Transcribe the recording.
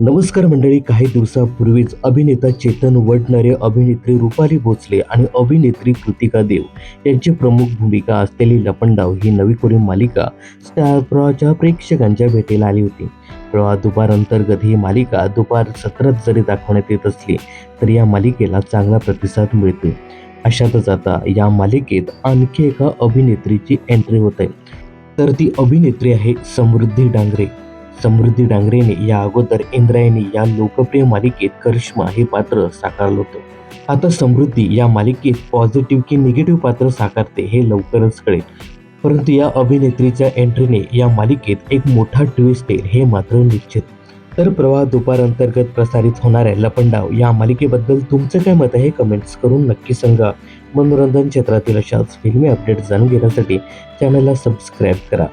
नमस्कार मंडळी काही दिवसापूर्वीच अभिनेता चेतन वडणारे अभिनेत्री रुपाली भोसले आणि अभिनेत्री कृतिका देव यांची प्रमुख भूमिका असलेली लपंडाव ही नवी कोरी मालिका स्टार प्रवाच्या प्रेक्षकांच्या भेटीला आली होती. प्रवाह दुपार अंतर्गत ही मालिका दुपार सत्रात जरी दाखवण्यात येत असली तरी या मालिकेला चांगला प्रतिसाद मिळतो अशातच आता या मालिकेत आणखी एका अभिनेत्रीची एंट्री होत आहे. तर ती अभिनेत्री आहे समृद्धी डांगरे. समृद्धी डांगरेने या अगोदर इंद्रायणी या लोकप्रिय मालिकेत करिश्मा हे पात्र साकारलं होतं. आता समृद्धी या मालिकेत पॉझिटिव्ह की निगेटिव्ह पात्र साकारते हे लवकरच कळेल. परंतु या अभिनेत्रीच्या एंट्रीने या मालिकेत एक मोठा ट्विस्ट येईल हे मात्र निश्चित. तर प्रवाह दुपार अंतर्गत प्रसारित होणाऱ्या लपंडाव या मालिकेबद्दल तुमचं काय मत आहे कमेंट्स करून नक्की सांगा. मनोरंजन क्षेत्रातील अशाच फिल्मी अपडेट जाणून घेण्यासाठी चॅनलला सबस्क्राईब करा.